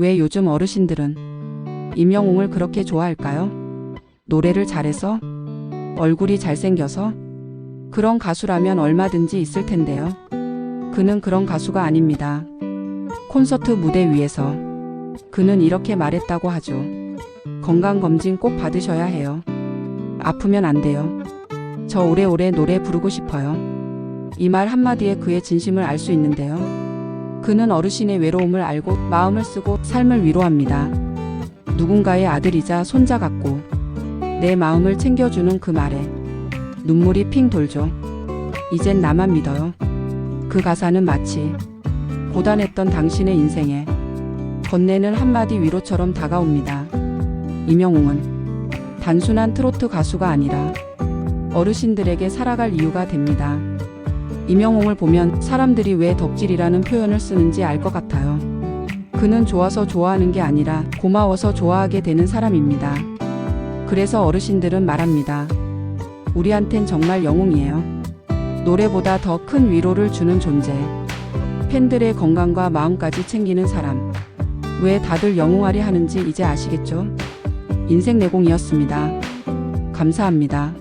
왜 요즘 어르신들은 임영웅을 그렇게 좋아할까요? 노래를 잘해서? 얼굴이 잘생겨서? 그런 가수라면 얼마든지 있을 텐데요. 그는 그런 가수가 아닙니다. 콘서트 무대 위에서 그는 이렇게 말했다고 하죠. 건강검진 꼭 받으셔야 해요. 아프면 안 돼요. 저 오래오래 노래 부르고 싶어요. 이 말 한마디에 그의 진심을 알 수 있는데요. 그는 어르신의 외로움을 알고 마음을 쓰고 삶을 위로합니다. 누군가의 아들이자 손자 같고 내 마음을 챙겨주는 그 말에 눈물이 핑 돌죠. 이젠 나만 믿어요. 그 가사는 마치 고단했던 당신의 인생에 건네는 한마디 위로처럼 다가옵니다. 임영웅은 단순한 트로트 가수가 아니라 어르신들에게 살아갈 이유가 됩니다. 임영웅을 보면 사람들이 왜 덕질이라는 표현을 쓰는지 알 것 같아요. 그는 좋아서 좋아하는 게 아니라 고마워서 좋아하게 되는 사람입니다. 그래서 어르신들은 말합니다. 우리한텐 정말 영웅이에요. 노래보다 더 큰 위로를 주는 존재. 팬들의 건강과 마음까지 챙기는 사람. 왜 다들 영웅하리 하는지 이제 아시겠죠? 인생 내공이었습니다. 감사합니다.